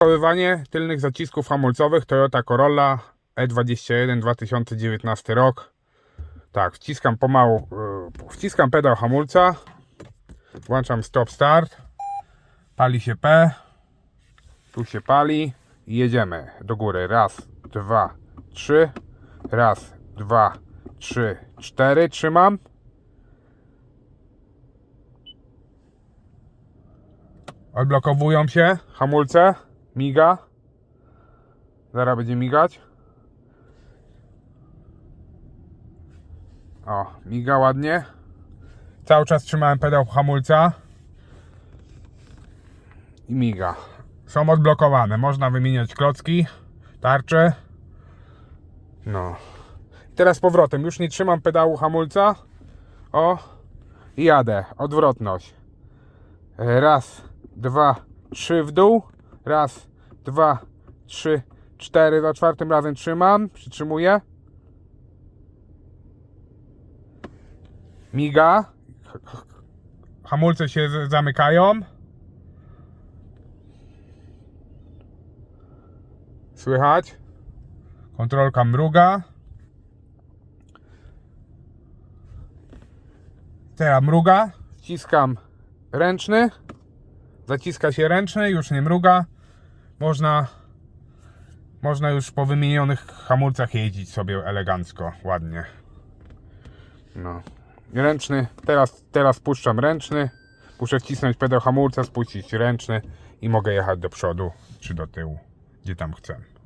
Odblokowywanie tylnych zacisków hamulcowych Toyota Corolla E21 2019 rok. Tak, wciskam pomału, yy, wciskam pedał hamulca, włączam stop start, pali się P, tu się pali. I jedziemy do góry. Raz, dwa, trzy, raz, dwa, trzy, cztery, trzymam. Odblokowują się hamulce, miga. Zaraz będzie migać. O, miga ładnie. Cały czas trzymałem pedał hamulca. I miga. Są odblokowane. Można wymieniać klocki, tarcze. No. Teraz powrotem. Już nie trzymam pedału hamulca. O. I jadę. Odwrotność. Raz, dwa, trzy w dół. Raz, dwa, trzy, cztery. Za czwartym razem trzymam. Przytrzymuję. Miga. Hamulce się zamykają. Słychać? Kontrolka mruga. Teraz mruga. Wciskam ręczny. Zaciska się ręczny, już nie mruga. Można, można już po wymienionych hamulcach jeździć sobie elegancko, ładnie. No. Ręczny. Teraz, teraz puszczam ręczny. Muszę wcisnąć pedał hamulca, spuścić ręczny i mogę jechać do przodu czy do tyłu, gdzie tam chcę.